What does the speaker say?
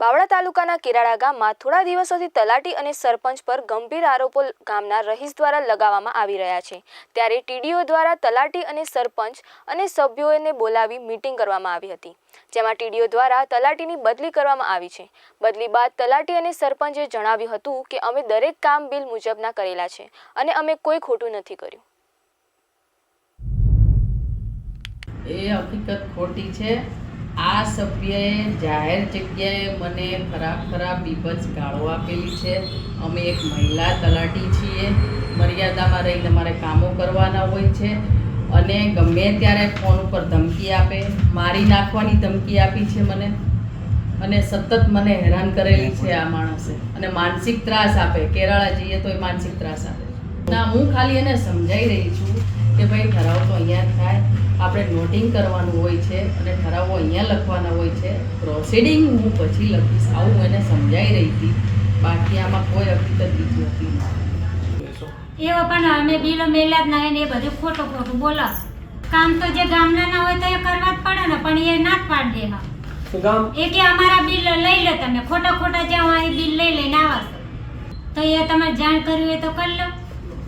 બાવળા તાલુકાના કિરાડા ગામમાં થોડા દિવસોથી તલાટી અને સરપંચ પર ગંભીર આરોપો ગામના રહીશ દ્વારા લગાવવામાં આવી રહ્યા છે. ત્યારે ટીડીઓ દ્વારા તલાટી અને સરપંચ અને સભ્યોને બોલાવી મીટિંગ કરવામાં આવી હતી. જેમાં ટીડીઓ દ્વારા તલાટીની બદલી કરવામાં આવી છે. બદલી બાદ તલાટી અને સરપંચે જણાવ્યું હતું કે, અમે દરેક કામ બિલ મુજબના કરેલા છે અને અમે કોઈ ખોટું નથી કર્યું. એ હકીકત ખોટી છે. આ સભ્યએ જાહેર જગ્યાએ મને ખરાબ ખરાબ બીભત્સ ગાળો આપેલી છે. અમે એક મહિલા તલાટી છીએ. મર્યાદામાં રહીને મારે કામો કરવાના હોય છે. અને ગમે ત્યારે ફોન ઉપર ધમકી આપે, મારી નાખવાની ધમકી આપી છે મને. અને સતત મને હેરાન કરેલી છે આ માણસે. અને માનસિક ત્રાસ આપે. કેરાળા જઈએ તો એ માનસિક ત્રાસ આપે. ના, હું ખાલી એને સમજાઈ રહી છું. કે ભાઈ ઠરાવ તો અહીંયા થાય. આપણે નોટિંગ કરવાનું હોય છે અને ઠરાવો અહીંયા લખવાના હોય છે. પ્રોસિડિંગ હું પછી લખીશ. આવું હું એને સમજાઈ રહી હતી. બાકી આમાં કોઈ હકીકત બીજી હતી એવો પણ અમે બિલો મેલ્યા જ ના એ બધું ખોટું ખોટું બોલાવ કામ તો જે ગામના ના હોય તો એ કરવા જ પડે ને પણ એ ના જ પાડી દે હા ગામ એ કે અમારા બિલ લઈ લે તમે. ખોટા ખોટા જ્યાં એ બિલ લઈ લઈને આવા તો એ તમારે જાણ કરવી હોય તો કરી લો.